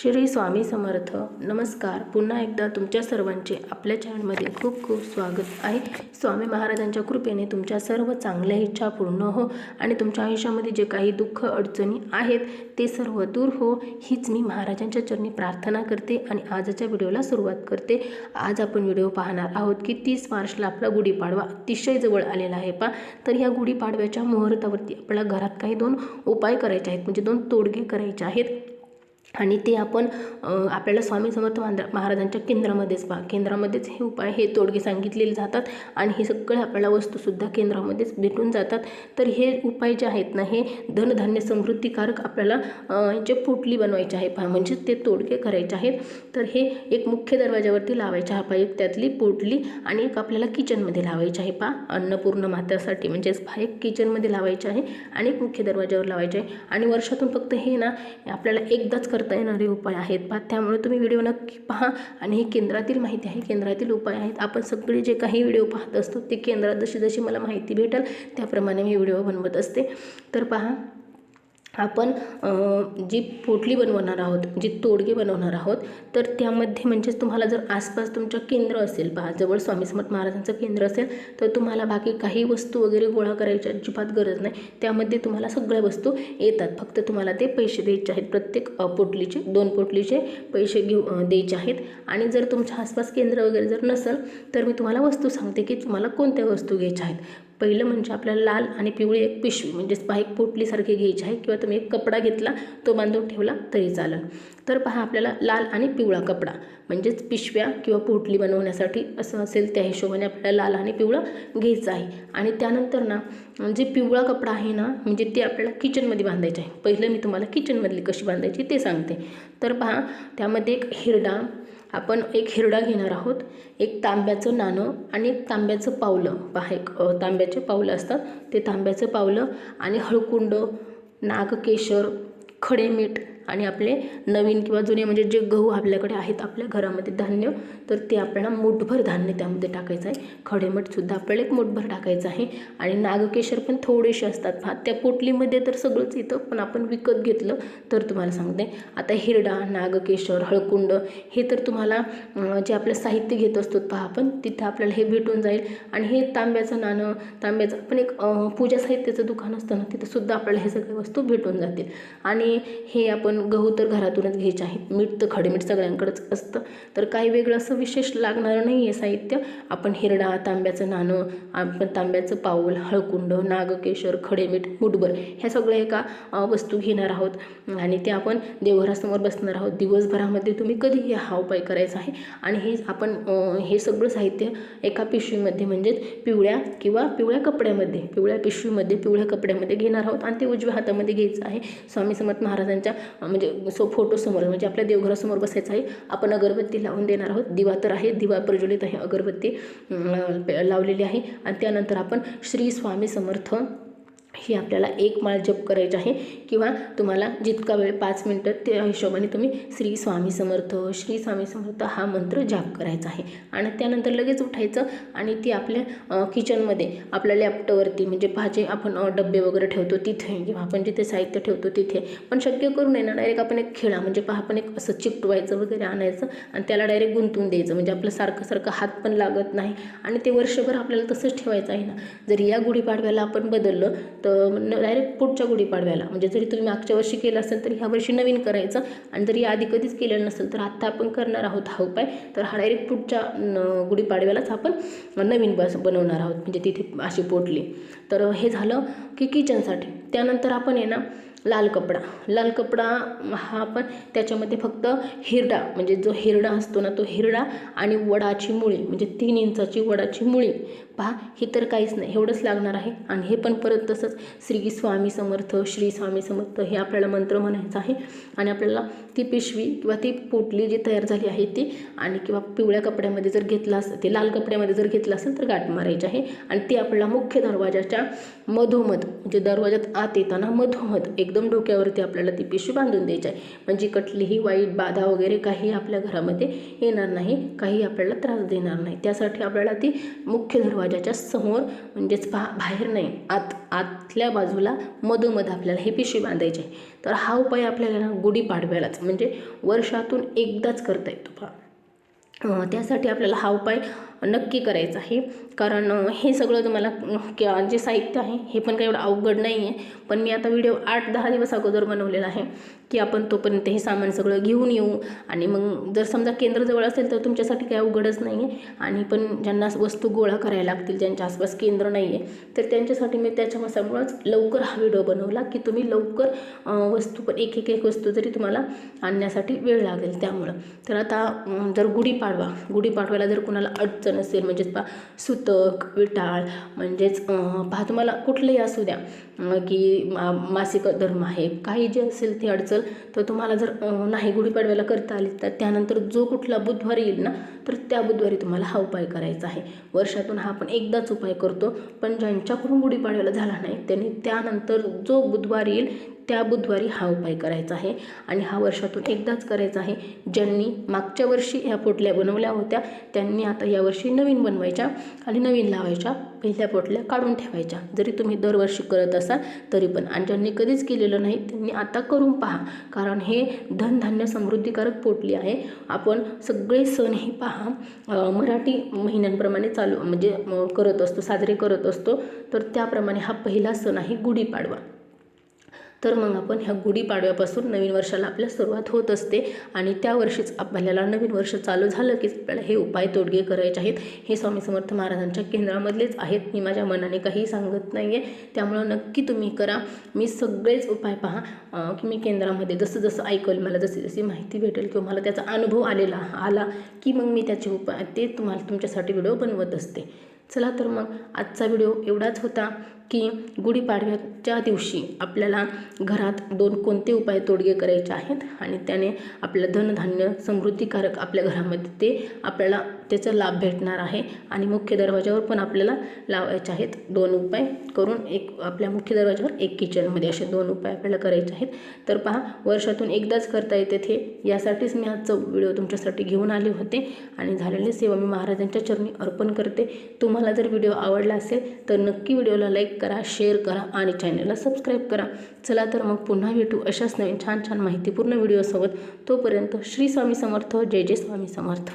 श्री स्वामी समर्थ. नमस्कार. पुन्हा एकदा तुमच्या सर्वांचे आपल्या चॅनलमध्ये खूप खूप स्वागत आहे. स्वामी महाराजांच्या कृपेने तुमच्या सर्व चांगल्या इच्छा पूर्ण हो आणि तुमच्या आयुष्यामध्ये जे काही दुःख अडचणी आहेत ते सर्व दूर हो. हीच मी महाराजांच्या चरणी प्रार्थना करते आणि आजच्या व्हिडिओला सुरुवात करते. आज आपण व्हिडिओ पाहणार आहोत की तीस मार्चला आपला गुढीपाडवा अतिशय जवळ आलेला आहे पा तर ह्या गुढीपाडव्याच्या मुहूर्तावरती आपल्या घरात काही दोन उपाय करायचे आहेत. म्हणजे दोन तोडगे करायचे आहेत. आणि ते आपण आपल्याला स्वामी समर्थ महारा- महाराजांच्या केंद्रामध्येच पहा. केंद्रामध्येच हे उपाय हे तोडगे सांगितलेले जातात आणि हे सगळे आपल्याला वस्तूसुद्धा केंद्रामध्येच भेटून जातात. तर हे उपाय जे आहेत ना हे धनधान्य समृद्धीकारक आपल्याला जे पोटली बनवायचे आहे पहा. म्हणजे ते तोडगे करायचे आहेत. तर हे एक मुख्य दरवाजावरती लावायचे हा पहा. एक त्यातली पोटली आणि एक आपल्याला किचनमध्ये लावायची आहे पहा. अन्नपूर्ण मात्यासाठी म्हणजेच पहा. एक किचनमध्ये लावायचे आहे आणि एक मुख्य दरवाजावर लावायचे आहे. आणि वर्षातून फक्त हे ना आपल्याला एकदाच करता येणारे उपाय आहेत. पहा त्यामुळे तुम्ही व्हिडिओ नक्की पहा आणि ही केंद्रातील माहिती आहे. केंद्रातील उपाय आहेत. आपण सगळे जे काही व्हिडिओ पाहत असतो ते केंद्रात जशी जशी मला माहिती भेटेल त्याप्रमाणे मी व्हिडिओ बनवत असते. तर पहा आपण जी पोटली बनवणार आहोत जी तोडगे बनवणार आहोत तर त्यामध्ये म्हणजेच तुम्हाला जर आसपास तुमचं केंद्र असेल पहा जवळ स्वामी समर्थ महाराजांचं केंद्र असेल तर तुम्हाला बाकी काही वस्तू वगैरे गोळा करायची अजिबात गरज नाही. त्यामध्ये तुम्हाला सगळ्या वस्तू येतात. फक्त तुम्हाला ते पैसे द्यायचे आहेत. प्रत्येक पोटलीचे दोन पोटलीचे पैसे घेऊ द्यायचे आहेत. आणि जर तुमच्या आसपास केंद्र वगैरे जर नसेल तर मी तुम्हाला वस्तू सांगते की तुम्हाला कोणत्या वस्तू घ्यायच्या आहेत. पहिलं म्हणजे आपल्याला लाल आणि पिवळी एक पिशवी म्हणजेच पहा एक पोटलीसारखी घ्यायची आहे किंवा तुम्ही एक कपडा घेतला तो बांधून ठेवला तरी चालेल. तर पहा आपल्याला लाल आणि पिवळा कपडा म्हणजेच पिशव्या किंवा पोटली बनवण्यासाठी असं असेल त्या हिशोबाने आपल्याला लाल आणि पिवळं घ्यायचं आहे. आणि त्यानंतर ना जे पिवळा कपडा आहे ना म्हणजे ते आपल्याला किचनमध्ये बांधायचं आहे. पहिलं मी तुम्हाला किचनमधली कशी बांधायची ते सांगते. तर पहा त्यामध्ये एक हिरडा आपण एक हिरडा घेणार आहोत एक तांब्याचं नाणं आणि एक तांब्याचं पावलं. पहा एक तांब्याचे पावलं असतात ते तांब्याचं पावलं आणि हळकुंड नागकेशर खडे मीठ आणि आपले नवीन किंवा जुने म्हणजे जे गहू आपल्याकडे आहेत आपल्या घरामध्ये धान्य तर ते आपल्याला मुठभर धान्य त्यामध्ये टाकायचं आहे. खडेमठसुद्धा आपल्याला एक मूठभर टाकायचं आहे. आणि नागकेशर पण थोडेसे असतात. पहा त्या पोटलीमध्ये तर सगळंच येतं पण आपण विकत घेतलं तर तुम्हाला सांगते. आता हिरडा नागकेशर हळकुंड हे तर तुम्हाला जे आपलं साहित्य घेत असतो पहा आपण तिथं आपल्याला हे भेटून जाईल. आणि हे तांब्याचं नाणं तांब्याचं पण एक पूजा साहित्याचं दुकान असतं ना तिथंसुद्धा आपल्याला हे सगळे वस्तू भेटून जातील. आणि हे आपण गहू तर घरातूनच घ्यायचे आहे. मीठ तर खडेमीठ सगळ्यांकडेच असतं. तर काही वेगळं असं विशेष लागणारं नाही आहे साहित्य. आपण हिरडा तांब्याचं नाणं आपण तांब्याचं पाऊल हळकुंड नागकेशर खडेमीठ मुठभर ह्या सगळ्या एका वस्तू घेणार आहोत. आणि ते आपण देवघरासमोर बसणार आहोत. दिवसभरामध्ये तुम्ही कधीही हा उपाय करायचा आहे. आणि हे आपण हे सगळं साहित्य एका पिशवीमध्ये म्हणजेच पिवळ्या किंवा पिवळ्या कपड्यामध्ये पिवळ्या पिशवीमध्ये पिवळ्या कपड्यामध्ये घेणार आहोत. आणि ते उजव्या हातामध्ये घ्यायचं आहे. स्वामी समर्थ महाराजांच्या म्हणजे सो फोटोसमोर म्हणजे आपल्या देवघरासमोर बसायचं आहे. आपण अगरबत्ती लावून देणार आहोत. दिवा तर आहे दिवा प्रज्वलित आहे अगरबत्ती लावलेली आहे. आणि त्यानंतर आपण श्री स्वामी समर्थ ही आपल्याला एक माळ जप करायची आहे. किंवा तुम्हाला जितका वेळ पाच मिनटं त्या हिशोबाने तुम्ही श्री स्वामी समर्थ श्री स्वामी समर्थ हा मंत्र जाप करायचा आहे. आणि त्यानंतर लगेच उठायचं आणि ती आपल्या किचनमध्ये आपल्या लॅपटॉपवरती म्हणजे भाजी आपण डबे डब्बे वगैरे ठेवतो तिथे किंवा आपण जिथे साहित्य ठेवतो तिथे. पण शक्य करू नये ना डायरेक्ट आपण एक खेळा म्हणजे पहा आपण एक असं चिकटवायचं वगैरे आणायचं आणि त्याला डायरेक्ट गुंतवून द्यायचं. म्हणजे आपलं सारखं सारखं हात पण लागत नाही आणि ते वर्षभर आपल्याला तसंच ठेवायचं आहे ना. जर या गुढीपाडव्याला आपण बदललं तर डायरेक्ट पुढच्या गुढीपाडव्याला म्हणजे जरी तुम्ही मागच्या वर्षी केलं असेल तर ह्या वर्षी नवीन करायचं. आणि जरी आधी कधीच केलेलं नसेल तर आत्ता आपण करणार आहोत हा उपाय. तर हा डायरेक्ट पुढच्या न- गुढीपाडव्यालाच आपण नवीन बस बनवणार आहोत. म्हणजे तिथे अशी पोटली. तर हे झालं की किचनसाठी त्यानंतर आपण आहे ना लाल कपडा. लाल कपडा हा आपण त्याच्यामध्ये फक्त हिरडा म्हणजे जो हिरडा असतो ना तो हिरडा आणि वडाची मुळी म्हणजे तीन इंचाची वडाची मुळी. पहा हे तर काहीच नाही एवढंच लागणार आहे. आणि हे पण परत तसंच श्री स्वामी समर्थ श्री स्वामी समर्थ हे आपल्याला मंत्र म्हणायचं आहे. आणि आपल्याला ती पिशवी किंवा ती पोटली जी तयार झाली आहे ती आणि किंवा पिवळ्या कपड्यामध्ये जर घेतला असेल ते लाल कपड्यामध्ये जर घेतलं असेल तर गाठ मारायची आहे. आणि ती आपल्याला मुख्य दरवाजाच्या मधोमध म्हणजे दरवाजात आत येताना मधोमध एकदम डोक्यावरती आपल्याला ती पिशवी बांधून द्यायची आहे. म्हणजे कटलीही वाईट बाधा वगैरे काही आपल्या घरामध्ये येणार नाही काही आपल्याला त्रास देणार नाही. त्यासाठी आपल्याला ती मुख्य दरवाजाच्या समोर म्हणजेच बा बाहेर नाही आत आतल्या बाजूला मधोमध आपल्याला ही पिशवी बांधायची आहे. तर हा उपाय आपल्याला ना गुढीपाडव्यालाच म्हणजे वर्षातून एकदाच करता येतो पहा त्यासाठी आपल्याला हा उपाय नक्की करायचं आहे. कारण हे सगळं तुम्हाला जे साहित्य आहे हे पण काही एवढं अवघड नाही आहे पण मी आता व्हिडिओ आठ दहा दिवस अगोदर बनवलेला आहे की आपण तोपर्यंत हे सामान सगळं घेऊन येऊ. आणि मग जर समजा केंद्र जवळ असेल तर तुमच्यासाठी काही अवघडच नाही आहे आणि पण ज्यांना वस्तू गोळा करायला लागतील ज्यांच्या आसपास केंद्र नाही आहे तर त्यांच्यासाठी मी त्याच्यामुळेच लवकर हा व्हिडिओ बनवला की तुम्ही लवकर वस्तू पण एक एक एक वस्तू जरी तुम्हाला आणण्यासाठी वेळ लागेल त्यामुळं. तर आता जर गुढीपाडवा गुढीपाडव्याला जर कुणाला अडचण असेल म्हणजेच पा सुतक विटाळ म्हणजेच पहा तुम्हाला कुठलंही असू द्या की मा मासिक धर्म आहे काही जे असेल ती अडचण तर तुम्हाला जर नाही गुढीपाडव्याला करता आली तर त्यानंतर जो कुठला बुधवार येईल ना तर त्या बुधवारी तुम्हाला हा उपाय करायचा आहे. वर्षातून हा आपण एकदाच उपाय करतो पण ज्यांच्याकडून गुढीपाडव्याला झाला नाही त्यांनी त्यानंतर जो बुधवार येईल त्या बुधवारी हा उपाय करायचा आहे. आणि हा वर्षातून एकदाच करायचा आहे. ज्यांनी मागच्या वर्षी ह्या पोटल्या बनवल्या होत्या त्यांनी आता यावर्षी नवीन बनवायच्या आणि नवीन लावायच्या. पहिल्या पोटल्या काढून ठेवायच्या. जरी तुम्ही दरवर्षी करत असाल तरी पण. आणि ज्यांनी कधीच केलेलं नाही त्यांनी आता करून पहा. कारण हे धनधान्य समृद्धीकारक पोटली आहे. आपण सगळे सण हे पहा. मराठी महिन्यांप्रमाणे चालू म्हणजे करत असतो साजरे करत असतो. तर त्याप्रमाणे हा पहिला सण आहे गुढीपाडवा. तर मग आपण ह्या गुढीपाडव्यापासून नवीन वर्षाला आपल्या सुरुवात होत असते. आणि त्या वर्षीच आपल्याला नवीन वर्ष चालू झालं की आपल्याला हे उपाय तोडगे करायचे आहेत. हे स्वामी समर्थ महाराजांच्या केंद्रामधलेच आहेत. मी माझ्या मनाने काही सांगत नाही आहे त्यामुळं नक्की तुम्ही करा. मी सगळेच उपाय पहा. की मी केंद्रामध्ये जसं जसं ऐकल मला जशी जशी माहिती भेटेल किंवा मला त्याचा अनुभव आलेला आला की मग मी त्याचे उपाय ते तुम्हाला तुमच्यासाठी व्हिडिओ बनवत असते. चला तर मग आजचा व्हिडिओ एवढाच होता की गुढीपाडव्याच्या दिवशी आपल्याला घरात दोन कोणते उपाय तोडगे करायचे आहेत आणि त्याने आपलं धनधान्य समृद्धीकारक आपल्या घरामध्ये ते आपल्याला त्याचा लाभ भेटणार आहे. आणि मुख्य दरवाजावर पण आपल्याला लावायचे आहेत दोन उपाय करून एक आपल्या मुख्य दरवाजावर एक किचनमध्ये असे दोन उपाय आपल्याला करायचे आहेत. तर पहा वर्षातून एकदाच करता येते ते. यासाठीच मी आजचा व्हिडिओ तुमच्यासाठी घेऊन आले होते आणि झालेली सेवा मी महाराजांच्या चरणी अर्पण करते. तुम्हाला तुम्हाला जर व्हिडिओ आवडला असेल तर नक्की व्हिडिओला लाईक करा शेअर करा आणि चॅनलला सबस्क्राईब करा. चला तर मग पुन्हा भेटू अशाच नवीन छान छान माहितीपूर्ण व्हिडिओसोबत. तोपर्यंत श्री स्वामी समर्थ जय जय स्वामी समर्थ.